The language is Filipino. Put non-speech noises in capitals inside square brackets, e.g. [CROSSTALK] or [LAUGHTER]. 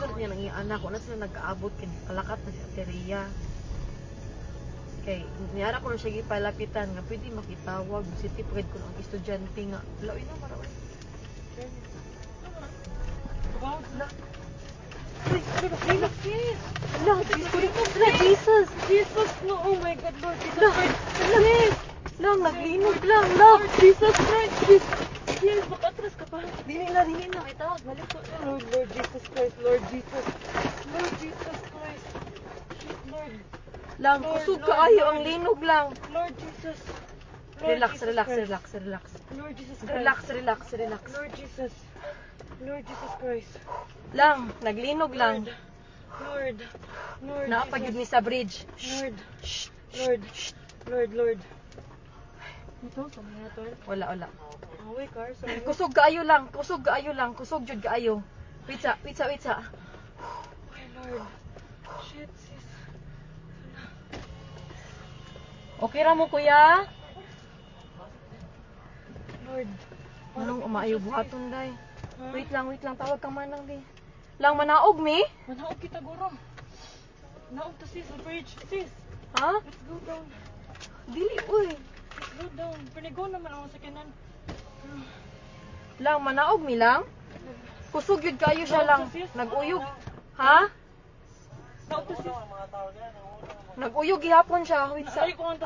dito niya iyang anak. Wala sila nagkaabot kay kalakat na si Ate Rhea. Kay niyara ko na siya gipalapitan nga pwede makitawag si tipid ko ang estudyante nga. Laoy na maraw. Na. Lang, Jesus. Jesus, no. Oh my God, Lord Jesus Christ. lang, lang, naglinog lang, lang, Jesus Christ, Jesus. Makatras ka pa. Dili na, dili na. Tawag, balik ko. Lord, Lord Jesus Christ, Lord Jesus. Lord Jesus Christ. Lord, Lang, Lord, kusog Lord, kaayo, Lord. ang linog lang. Lord Jesus. Lord Relax, Jesus relax, Christ. relax, relax. Lord Jesus Christ. Relax, relax, relax. Lord Jesus. Lord Jesus Christ. Lang, naglinog lang. Lord. Lord. Naapagid ni sa bridge. Lord. Lord. Lord, Lord. Ito, sa to. Wala, wala. Away, car. Sa [LAUGHS] mga. Kusog kaayo lang, kusog kaayo lang, kusog jud kaayo. Pizza, pizza, pizza. Okay, Lord. Shit, sis. Okay ra mo kuya? Lord. Anong umaayo buhaton day? Ha? Wait lang, wait lang, tawag ka manang di. Lang manaog mi? Manaog kita, guro. Naog to sis, the bridge. Sis, Ha? let's go down. Dili uy. Let's go down. Panigo naman ako sa kanan. Lang manaog mi lang? Kusog yun kayo siya lang. Naguyog. Ha? Naguyog gihapon siya. Wait sa Ay, kung